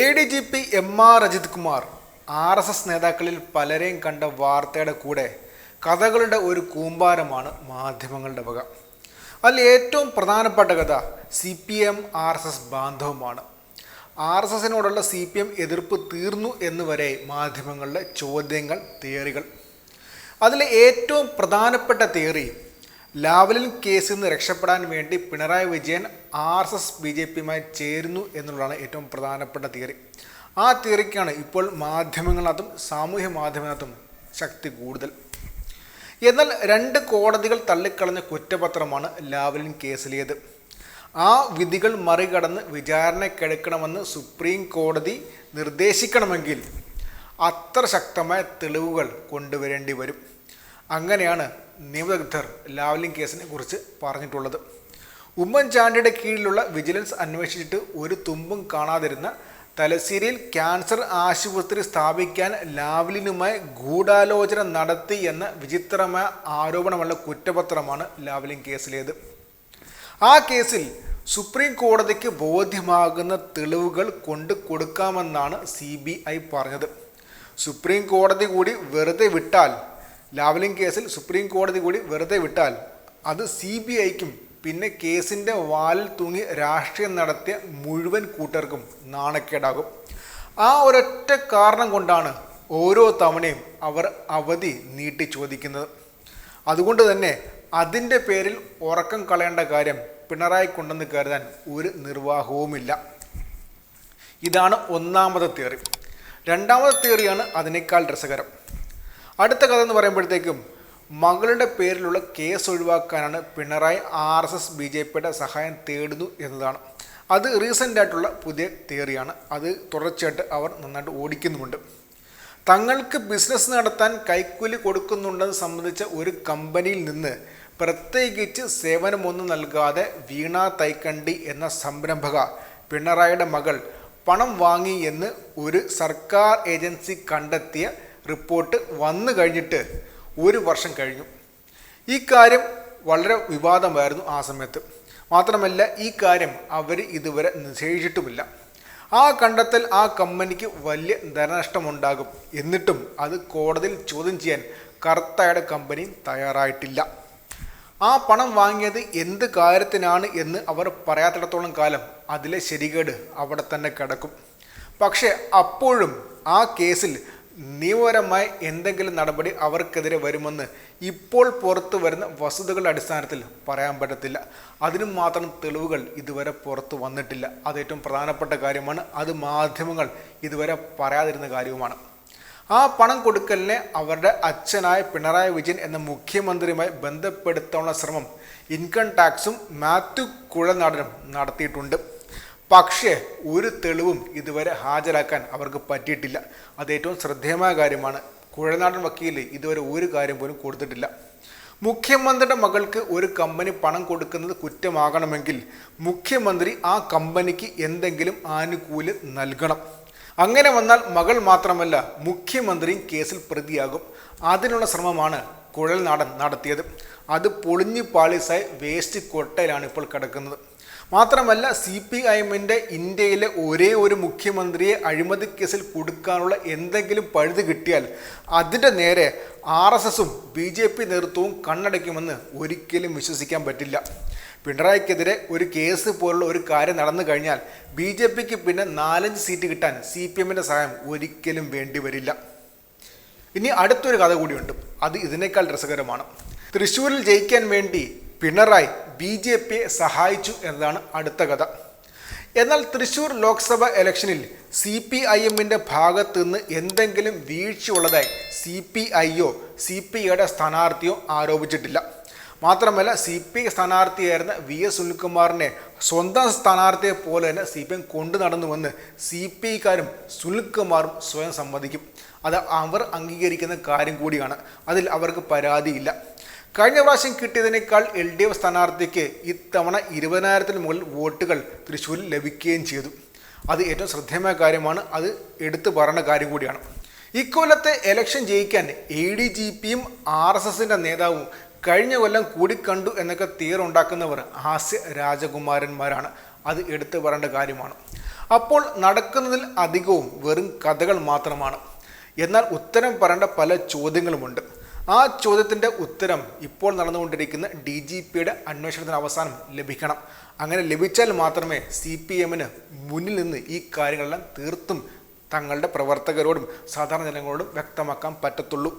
A D G P M R Ajith Kumar R S S നേതാക്കളിൽ പലരെയും കണ്ട വാർത്തയുടെ കൂടെ കഥകളുടെ ഒരു കൂമ്പാരമാണ് മാധ്യമങ്ങളുടെ വക. അതിൽ ഏറ്റവും പ്രധാനപ്പെട്ട കഥ C P M R S S ബാന്ധവമാണ്. R S എസിനോടുള്ള സി പി എം എതിർപ്പ് തീർന്നു എന്ന് വരെ മാധ്യമങ്ങളുടെ ചോദ്യങ്ങൾ തിയറികൾ. അതിലെ ഏറ്റവും പ്രധാനപ്പെട്ട തിയറി ലാവലിൻ കേസിൽ നിന്ന് രക്ഷപ്പെടാൻ വേണ്ടി Pinarayi Vijayan R S S B J പിയുമായി ചേരുന്നു എന്നുള്ളതാണ് ഏറ്റവും പ്രധാനപ്പെട്ട തിയറി. ആ തിയറിക്കാണ് ഇപ്പോൾ മാധ്യമങ്ങളകത്തും സാമൂഹ്യ മാധ്യമത്തിനകത്തും ശക്തി കൂടുതൽ. എന്നാൽ രണ്ട് കോടതികൾ തള്ളിക്കളഞ്ഞ കുറ്റപത്രമാണ് ലാവലിൻ കേസിലേത്. ആ വിധികൾ മറികടന്ന് വിചാരണക്കെടുക്കണമെന്ന് സുപ്രീം കോടതി നിർദ്ദേശിക്കണമെങ്കിൽ അത്ര ശക്തമായ തെളിവുകൾ കൊണ്ടുവരേണ്ടി വരും. അങ്ങനെയാണ് നിയമവിദഗ്ധർ ലാവ്ലിൻ കേസിനെ കുറിച്ച് പറഞ്ഞിട്ടുള്ളത്. ഉമ്മൻചാണ്ടിയുടെ കീഴിലുള്ള വിജിലൻസ് അന്വേഷിച്ചിട്ട് ഒരു തുമ്പും കാണാതിരുന്ന തലശ്ശേരിയിൽ ക്യാൻസർ ആശുപത്രി സ്ഥാപിക്കാൻ ലാവ്ലിനുമായി ഗൂഢാലോചന നടത്തി എന്ന വിചിത്രമായ ആരോപണമുള്ള കുറ്റപത്രമാണ് ലാവ്ലിൻ കേസിലേത്. ആ കേസിൽ സുപ്രീം കോടതിക്ക് ബോധ്യമാകുന്ന തെളിവുകൾ കൊണ്ട് കൊടുക്കാമെന്നാണ് സി ബി ഐ പറഞ്ഞത്. സുപ്രീം കോടതി കൂടി വെറുതെ വിട്ടാൽ ലാവലിംഗ് കേസിൽ സുപ്രീം കോടതി കൂടി വെറുതെ വിട്ടാൽ അത് സി ബി ഐക്കും പിന്നെ കേസിന്റെ വാലിൽ തൂങ്ങി രാഷ്ട്രീയം നടത്തിയ മുഴുവൻ കൂട്ടർക്കും നാണക്കേടാകും. ആ ഒരൊറ്റ കാരണം കൊണ്ടാണ് ഓരോ തവണയും അവർ അവധി നീട്ടി ചോദിക്കുന്നത്. അതുകൊണ്ട് തന്നെ അതിന്റെ പേരിൽ ഉറക്കം കളയേണ്ട കാര്യം പിണറായി കൊണ്ടെന്ന് കരുതാൻ ഒരു നിർവാഹവുമില്ല. ഇതാണ് ഒന്നാമത്തെ തിയറി. രണ്ടാമത്തെ തിയറിയാണ് അതിനേക്കാൾ രസകരം. അടുത്ത കഥ എന്ന് പറയുമ്പോഴത്തേക്കും മകളുടെ പേരിലുള്ള കേസ് ഒഴിവാക്കാനാണ് Pinarayi R S S B J പിയുടെ സഹായം തേടുന്നു എന്നതാണ്. അത് റീസെന്റ് ആയിട്ടുള്ള പുതിയ തിയറിയാണ് അത് തുടർച്ചയായിട്ട് അവർ നന്നായിട്ട് ഓടിക്കുന്നുമുണ്ട്. തങ്ങൾക്ക് ബിസിനസ് നടത്താൻ കൈക്കൂലി കൊടുക്കുന്നുണ്ടെന്ന് സംബന്ധിച്ച ഒരു കമ്പനിയിൽ നിന്ന് പ്രത്യേകിച്ച് സേവനമൊന്നും നൽകാതെ വീണ തൈക്കണ്ടി എന്ന സംരംഭക പിണറായിയുടെ മകൾ പണം വാങ്ങി എന്ന് ഒരു സർക്കാർ ഏജൻസി കണ്ടെത്തിയ റിപ്പോർട്ട് വന്നു കഴിഞ്ഞിട്ട് ഒരു വർഷം കഴിഞ്ഞു. ഈ കാര്യം വളരെ വിവാദമായിരുന്നു ആ സമയത്ത്. മാത്രമല്ല ഈ കാര്യം അവർ ഇതുവരെ നിഷേധിച്ചിട്ടുമില്ല. ആ കണ്ടെത്തൽ ആ കമ്പനിക്ക് വലിയ ധനനഷ്ടമുണ്ടാകും. എന്നിട്ടും അത് കോടതിയിൽ ചോദ്യം ചെയ്യാൻ കർത്തയുടെ കമ്പനി തയ്യാറായിട്ടില്ല. ആ പണം വാങ്ങിയത് എന്ത് കാര്യത്തിനാണ് എന്ന് അവർ പറയാത്തിടത്തോളം കാലം അതിലെ ശരികേട് അവിടെ തന്നെ കിടക്കും. പക്ഷേ അപ്പോഴും ആ കേസിൽ നിയമപരമായ എന്തെങ്കിലും നടപടി അവർക്കെതിരെ വരുമെന്ന് ഇപ്പോൾ പുറത്തു വരുന്ന വസ്തുതകളുടെ അടിസ്ഥാനത്തിൽ പറയാൻ പറ്റത്തില്ല. അതിനും മാത്രം തെളിവുകൾ ഇതുവരെ പുറത്തു വന്നിട്ടില്ല. അത് ഏറ്റവും പ്രധാനപ്പെട്ട കാര്യമാണ്. അത് മാധ്യമങ്ങൾ ഇതുവരെ പറയാതിരുന്ന കാര്യവുമാണ്. ആ പണം കൊടുക്കലിനെ അവരുടെ അച്ഛനായ പിണറായി വിജയൻ എന്ന മുഖ്യമന്ത്രിയുമായി ബന്ധപ്പെടുത്താനുള്ള ശ്രമം ഇൻകം ടാക്സും മാത്യു കുഴനാടനും നടത്തിയിട്ടുണ്ട്. പക്ഷേ ഒരു തെളിവും ഇതുവരെ ഹാജരാക്കാൻ അവർക്ക് പറ്റിയിട്ടില്ല. അത് ഏറ്റവും ശ്രദ്ധേയമായ കാര്യമാണ്. കുഴനാടൻ വക്കീൽ ഇതുവരെ ഒരു കാര്യം പോലും കൊടുത്തിട്ടില്ല. മുഖ്യമന്ത്രിയുടെ മകൾക്ക് ഒരു കമ്പനി പണം കൊടുക്കുന്നത് കുറ്റമാകണമെങ്കിൽ മുഖ്യമന്ത്രി ആ കമ്പനിക്ക് എന്തെങ്കിലും ആനുകൂല്യം നൽകണം. അങ്ങനെ വന്നാൽ മകൾ മാത്രമല്ല മുഖ്യമന്ത്രിയും കേസിൽ പ്രതിയാകും. അതിനുള്ള ശ്രമമാണ് കുഴൽനാടൻ നടത്തിയത്. അത് പൊളിഞ്ഞു പാളിസായി വേസ്റ്റ് കൊട്ടയിലാണ് ഇപ്പോൾ കിടക്കുന്നത്. മാത്രമല്ല സി പി ഐ എമ്മിന്റെ ഇന്ത്യയിലെ ഒരേ ഒരു മുഖ്യമന്ത്രിയെ അഴിമതി കേസിൽ കൊടുക്കാനുള്ള എന്തെങ്കിലും പഴുത് കിട്ടിയാൽ അതിന്റെ നേരെ ആർ എസ് എസും ബി ജെ പി നേതൃത്വവും കണ്ണടയ്ക്കുമെന്ന് ഒരിക്കലും വിശ്വസിക്കാൻ പറ്റില്ല. പിണറായിക്കെതിരെ ഒരു കേസ് പോലുള്ള ഒരു കാര്യം നടന്നു കഴിഞ്ഞാൽ ബി ജെ പിക്ക് പിന്നെ നാലഞ്ച് സീറ്റ് കിട്ടാൻ സി പി എമ്മിന്റെ സഹായം ഒരിക്കലും വേണ്ടി വരില്ല. ഇനി അടുത്തൊരു കഥ കൂടിയുണ്ട്. അത് ഇതിനേക്കാൾ രസകരമാണ്. തൃശ്ശൂരിൽ ജയിക്കാൻ വേണ്ടി പിണറായി ബി ജെ പിയെ സഹായിച്ചു എന്നതാണ് അടുത്ത കഥ. എന്നാൽ തൃശൂർ ലോക്സഭ ഇലക്ഷനിൽ സി പി ഐ എമ്മിന്റെ ഭാഗത്തു നിന്ന് എന്തെങ്കിലും വീഴ്ചയുള്ളതായി സി പി ഐയോ സി പി ഐയുടെ സ്ഥാനാർത്ഥിയോ ആരോപിച്ചിട്ടില്ല. മാത്രമല്ല സി പി ഐ സ്ഥാനാർത്ഥിയായിരുന്ന വി എസ് സുനിൽകുമാറിനെ സ്വന്തം സ്ഥാനാർത്ഥിയെ പോലെ തന്നെ സി പി എം കൊണ്ടു നടന്നുവെന്ന് സി പി ഐക്കാരും സുനിൽകുമാറും സ്വയം സമ്മതിക്കും. അത് അവർ അംഗീകരിക്കുന്ന കാര്യം കൂടിയാണ്. അതിൽ അവർക്ക് പരാതിയില്ല. കഴിഞ്ഞ പ്രാവശ്യം കിട്ടിയതിനേക്കാൾ എൽ ഡി എഫ് സ്ഥാനാർത്ഥിക്ക് ഇത്തവണ ഇരുപതിനായിരത്തിന് മുകളിൽ വോട്ടുകൾ തൃശ്ശൂരിൽ ലഭിക്കുകയും ചെയ്തു. അത് ഏറ്റവും ശ്രദ്ധേയമായ കാര്യമാണ്. അത് എടുത്തു പറയുന്ന കാര്യം കൂടിയാണ്. ഇക്കൊല്ലത്തെ എലക്ഷൻ ജയിക്കാൻ എ ഡി ജി പിയും ആർ എസ് എസിന്റെ നേതാവും കഴിഞ്ഞ കൊല്ലം കൂടിക്കണ്ടു എന്നൊക്കെ തീറുണ്ടാക്കുന്നവർ ഹാസ്യ രാജകുമാരന്മാരാണ്. അത് എടുത്തു പറയേണ്ട കാര്യമാണ്. അപ്പോൾ നടക്കുന്നതിൽ അധികവും വെറും കഥകൾ മാത്രമാണ്. എന്നാൽ ഉത്തരം പറയേണ്ട പല ചോദ്യങ്ങളുമുണ്ട്. ആ ചോദ്യത്തിന്റെ ഉത്തരം ഇപ്പോൾ നടന്നുകൊണ്ടിരിക്കുന്ന ഡി ജി പിയുടെ അന്വേഷണത്തിന് അവസാനം ലഭിക്കണം. അങ്ങനെ ലഭിച്ചാൽ മാത്രമേ സി പി എമ്മിന് മുന്നിൽ നിന്ന് ഈ കാര്യങ്ങളെല്ലാം തീർത്തും തങ്ങളുടെ പ്രവർത്തകരോടും സാധാരണ ജനങ്ങളോടും വ്യക്തമാക്കാൻ പറ്റത്തുള്ളൂ.